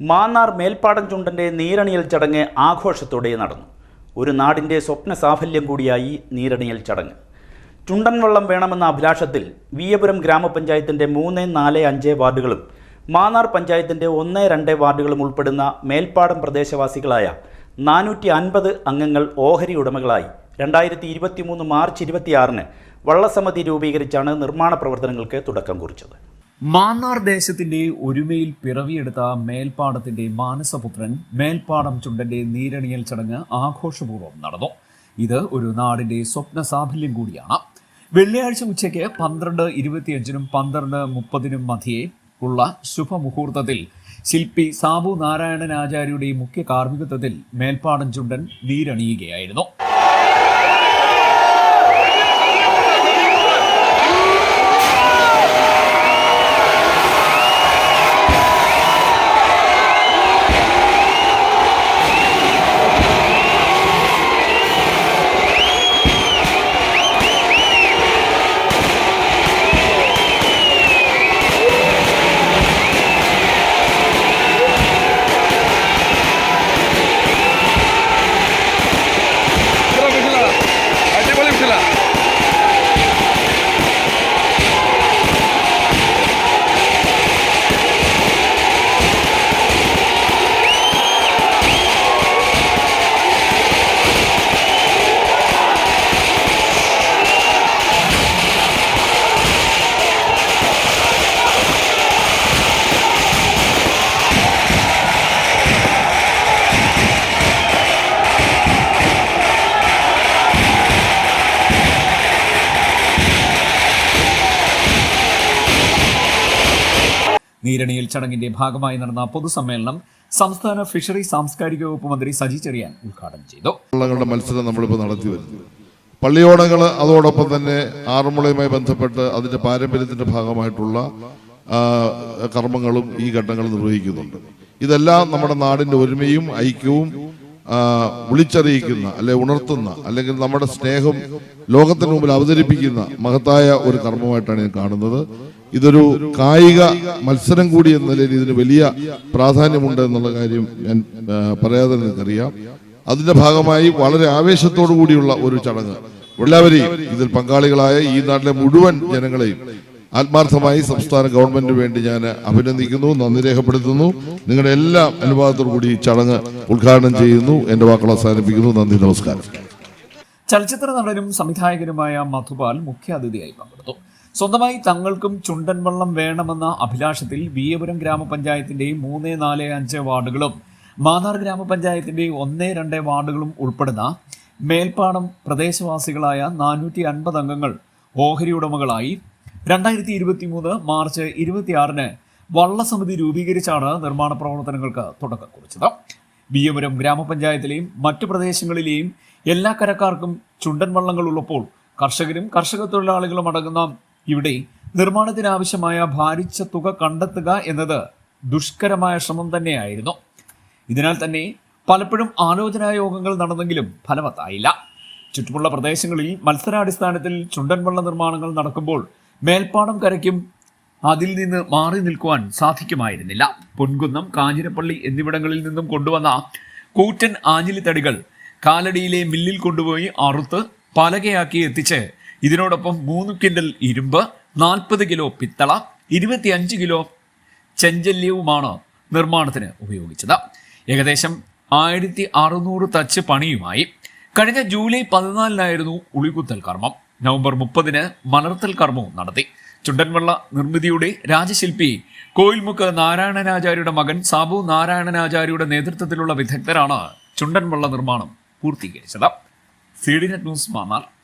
മാന്നാർ മേൽപ്പാടം ചുണ്ടന്റെ നീരണിയൽ ചടങ്ങ് ആഘോഷത്തോടെ നടന്നു. ഒരു നാടിന്റെ സ്വപ്ന സാഫല്യം കൂടിയായി നീരണിയൽ ചടങ്ങ്. ചുണ്ടൻ വള്ളം വേണമെന്ന അഭിലാഷത്തിൽ വിയപുരം ഗ്രാമപഞ്ചായത്തിന്റെ മൂന്ന് നാല് അഞ്ച് വാർഡുകളും മാന്നാർ പഞ്ചായത്തിന്റെ ഒന്ന് രണ്ട് വാർഡുകളും ഉൾപ്പെടുന്ന മേൽപ്പാടം പ്രദേശവാസികളായ നാനൂറ്റി അൻപത് അംഗങ്ങൾ ഓഹരി ഉടമകളായി രണ്ടായിരത്തി ഇരുപത്തി മൂന്ന് മാർച്ച് ഇരുപത്തിയാറിന് വള്ളസമിതി രൂപീകരിച്ചാണ് നിർമ്മാണ പ്രവർത്തനങ്ങൾക്ക് തുടക്കം കുറിച്ചത്. മാന്നാർ ദേശത്തിന്റെ ഒരുമയിൽ പിറവിയെടുത്ത മേൽപ്പാടത്തിന്റെ മാനസപുത്രൻ മേൽപ്പാടം ചുണ്ടന്റെ നീരണിയൽ ചടങ്ങ് ആഘോഷപൂർവം നടന്നു. ഇത് ഒരു നാടിന്റെ സ്വപ്ന സാഫല്യം കൂടിയാണ്. വെള്ളിയാഴ്ച ഉച്ചയ്ക്ക് പന്ത്രണ്ട് ഇരുപത്തിയഞ്ചിനും പന്ത്രണ്ട് മുപ്പതിനും മധ്യേ ഉള്ള ശുഭമുഹൂർത്തത്തിൽ ശില്പി സാബു നാരായണൻ ആചാര്യയുടെ മുഖ്യ കാർമ്മികത്വത്തിൽ മേൽപ്പാടം ചുണ്ടൻ നീരണിയുകയായിരുന്നു. നീരണിയൽ ചടങ്ങിന്റെ ഭാഗമായി നടന്ന പൊതുസമ്മേളനം സംസ്ഥാന ഫിഷറി സാംസ്കാരിക വകുപ്പ് മന്ത്രി സജി ചെറിയാൻ ഉദ്ഘാടനം ചെയ്തു. വള്ളങ്ങളുടെ മത്സരം നമ്മളിപ്പോൾ നടത്തി വരുന്നു. പള്ളിയോടങ്ങൾ അതോടൊപ്പം തന്നെ ആറന്മുളയുമായി ബന്ധപ്പെട്ട് അതിന്റെ പാരമ്പര്യത്തിന്റെ ഭാഗമായിട്ടുള്ള കർമ്മങ്ങളും ഈ ഘട്ടങ്ങൾ നിർവഹിക്കുന്നുണ്ട്. ഇതെല്ലാം നമ്മുടെ നാടിന്റെ ഒരുമയും ഐക്യവും വിളിച്ചറിയിക്കുന്ന അല്ലെ ഉണർത്തുന്ന അല്ലെങ്കിൽ നമ്മുടെ സ്നേഹം ലോകത്തിന് മുമ്പിൽ അവതരിപ്പിക്കുന്ന മഹത്തായ ഒരു കർമ്മമായിട്ടാണ് ഞാൻ കാണുന്നത്. ഇതൊരു കായിക മത്സരം കൂടി എന്ന നിലയിൽ ഇതിന് വലിയ പ്രാധാന്യമുണ്ട് എന്നുള്ള കാര്യം ഞാൻ പറയാതെ നിങ്ങൾക്കറിയാം. അതിന്റെ ഭാഗമായി വളരെ ആവേശത്തോടു കൂടിയുള്ള ഒരു ചടങ്ങ്. എല്ലാവരെയും ഇതിൽ പങ്കാളികളായ ഈ നാട്ടിലെ മുഴുവൻ ജനങ്ങളെയും ആത്മാർത്ഥമായി സംസ്ഥാന ഗവൺമെന്റിന് വേണ്ടി ഞാൻ അഭിനന്ദിക്കുന്നു നന്ദി രേഖപ്പെടുത്തുന്നു. നിങ്ങളുടെ എല്ലാ അനുവാദത്തോടു കൂടി ചടങ്ങ് ഉദ്ഘാടനം ചെയ്യുന്നു. എന്റെ വാക്കുകൾ അവസാനിപ്പിക്കുന്നു. നന്ദി നമസ്കാരം. ചലച്ചിത്ര നടനും സംവിധായകനുമായ മധുപാൽ മുഖ്യാതിഥിയായി പങ്കെടുത്തു. സ്വന്തമായി തങ്ങൾക്കും ചുണ്ടൻ വള്ളം വേണമെന്ന അഭിലാഷത്തിൽ വിയപുരം ഗ്രാമപഞ്ചായത്തിന്റെ മൂന്ന് നാല് അഞ്ച് വാർഡുകളും മാന്നാർ ഗ്രാമപഞ്ചായത്തിന്റെ ഒന്ന് രണ്ട് വാർഡുകളും ഉൾപ്പെടുന്ന മേൽപ്പാടം പ്രദേശവാസികളായ നാനൂറ്റി അൻപത് അംഗങ്ങൾ ഓഹരി ഉടമകളായി രണ്ടായിരത്തി ഇരുപത്തി മൂന്ന് മാർച്ച് ഇരുപത്തിയാറിന് വള്ളസമിതി രൂപീകരിച്ചാണ് നിർമ്മാണ പ്രവർത്തനങ്ങൾക്ക് തുടക്കം കുറിച്ചത്. വിയപുരം ഗ്രാമപഞ്ചായത്തിലെയും മറ്റു പ്രദേശങ്ങളിലെയും എല്ലാ കരക്കാർക്കും ചുണ്ടൻ വള്ളങ്ങൾ ഉള്ളപ്പോൾ കർഷകരും കർഷക തൊഴിലാളികളും അടങ്ങുന്ന ഇവിടെ നിർമ്മാണത്തിനാവശ്യമായ ഭാരിച്ച തുക കണ്ടെത്തുക എന്നത് ദുഷ്കരമായ ശ്രമം തന്നെയായിരുന്നു. ഇതിനാൽ തന്നെ പലപ്പോഴും ആലോചനാ യോഗങ്ങൾ നടന്നെങ്കിലും ഫലവത്തായില്ല. ചുറ്റുമുള്ള പ്രദേശങ്ങളിൽ മത്സരാടിസ്ഥാനത്തിൽ ചുണ്ടൻ വള്ള നിർമ്മാണങ്ങൾ നടക്കുമ്പോൾ മേൽപ്പാടം കരയ്ക്കും അതിൽ നിന്ന് മാറി നിൽക്കുവാൻ സാധിക്കുമായിരുന്നില്ല. പൊൻകുന്നം കാഞ്ഞിരപ്പള്ളി എന്നിവിടങ്ങളിൽ നിന്നും കൊണ്ടുവന്ന കൂറ്റൻ ആഞ്ഞിലിത്തടികൾ കാലടിയിലെ മില്ലിൽ കൊണ്ടുപോയി അറുത്ത് പലകയാക്കി എത്തിച്ച് ഇതിനോടൊപ്പം മൂന്ന് കിൻഡൽ ഇരുമ്പ് നാൽപ്പത് കിലോ പിത്തള ഇരുപത്തിയഞ്ച് കിലോ ചെഞ്ചല്യവുമാണ് നിർമ്മാണത്തിന് ഉപയോഗിച്ചത്. ഏകദേശം ആയിരത്തി അറുന്നൂറ് തച്ച് പണിയുമായി. കഴിഞ്ഞ ജൂലൈ പതിനാലിനായിരുന്നു ഉളികുത്തൽ കർമ്മം. നവംബർ മുപ്പതിന് മലർത്തൽ കർമ്മവും നടത്തി. ചുണ്ടൻവെള്ള നിർമ്മിതിയുടെ രാജശില്പി കോയിൽമുക്ക് നാരായണനാചാര്യയുടെ മകൻ സാബു നാരായണനാചാര്യയുടെ നേതൃത്വത്തിലുള്ള വിദഗ്ധരാണ് ചുണ്ടൻവെള്ള നിർമ്മാണം പൂർത്തീകരിച്ചത്. C D net news Mannar.